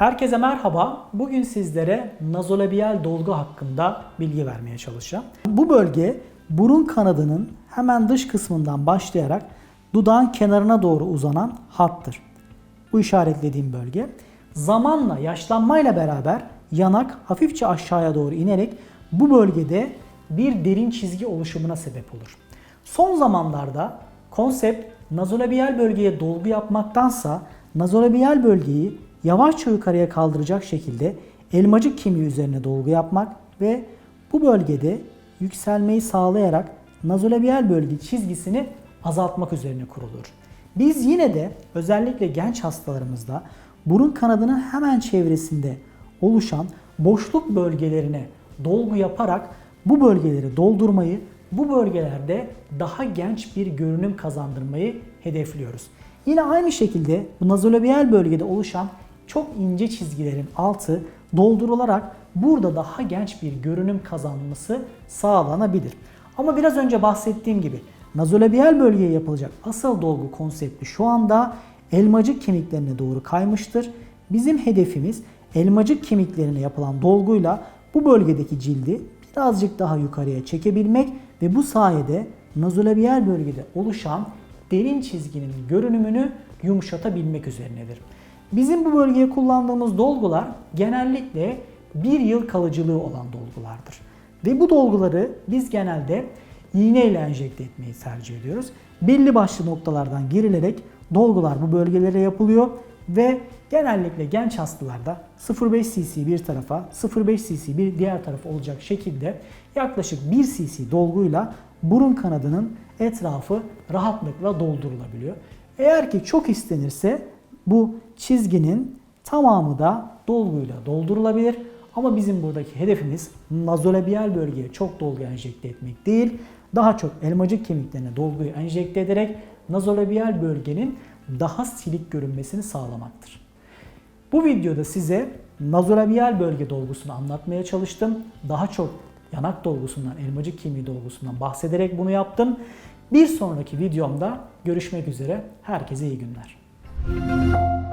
Herkese merhaba. Bugün sizlere nazolabiyal dolgu hakkında bilgi vermeye çalışacağım. Bu bölge burun kanadının hemen dış kısmından başlayarak dudağın kenarına doğru uzanan hattır. Bu işaretlediğim bölge. Zamanla yaşlanmayla beraber yanak hafifçe aşağıya doğru inerek bu bölgede bir derin çizgi oluşumuna sebep olur. Son zamanlarda konsept nazolabiyal bölgeye dolgu yapmaktansa nazolabiyal bölgeyi yavaşça yukarıya kaldıracak şekilde elmacık kemiği üzerine dolgu yapmak ve bu bölgede yükselmeyi sağlayarak nazolabiyal bölge çizgisini azaltmak üzerine kurulur. Biz yine de özellikle genç hastalarımızda burun kanadının hemen çevresinde oluşan boşluk bölgelerine dolgu yaparak bu bölgeleri doldurmayı, bu bölgelerde daha genç bir görünüm kazandırmayı hedefliyoruz. Yine aynı şekilde bu nazolabiyal bölgede oluşan çok ince çizgilerin altı doldurularak burada daha genç bir görünüm kazanması sağlanabilir. Ama biraz önce bahsettiğim gibi nazolabiyal bölgeye yapılacak asıl dolgu konsepti şu anda elmacık kemiklerine doğru kaymıştır. Bizim hedefimiz elmacık kemiklerine yapılan dolguyla bu bölgedeki cildi birazcık daha yukarıya çekebilmek ve bu sayede nazolabiyal bölgede oluşan derin çizginin görünümünü yumuşatabilmek üzerinedir. Bizim bu bölgeye kullandığımız dolgular genellikle bir yıl kalıcılığı olan dolgulardır. Ve bu dolguları biz genelde iğne ile enjekte etmeyi tercih ediyoruz. Belli başlı noktalardan girilerek dolgular bu bölgelere yapılıyor ve genellikle genç hastalarda 0.5 cc bir tarafa, 0.5 cc bir diğer tarafa olacak şekilde yaklaşık 1 cc dolguyla burun kanadının etrafı rahatlıkla doldurulabiliyor. Eğer ki çok istenirse bu çizginin tamamı da dolguyla doldurulabilir. Ama bizim buradaki hedefimiz nazolabiyal bölgeye çok dolgu enjekte etmek değil. Daha çok elmacık kemiklerine dolguyu enjekte ederek nazolabiyal bölgenin daha silik görünmesini sağlamaktır. Bu videoda size nazolabiyal bölge dolgusunu anlatmaya çalıştım. Daha çok yanak dolgusundan, elmacık kemiği dolgusundan bahsederek bunu yaptım. Bir sonraki videomda görüşmek üzere. Herkese iyi günler. Thank you.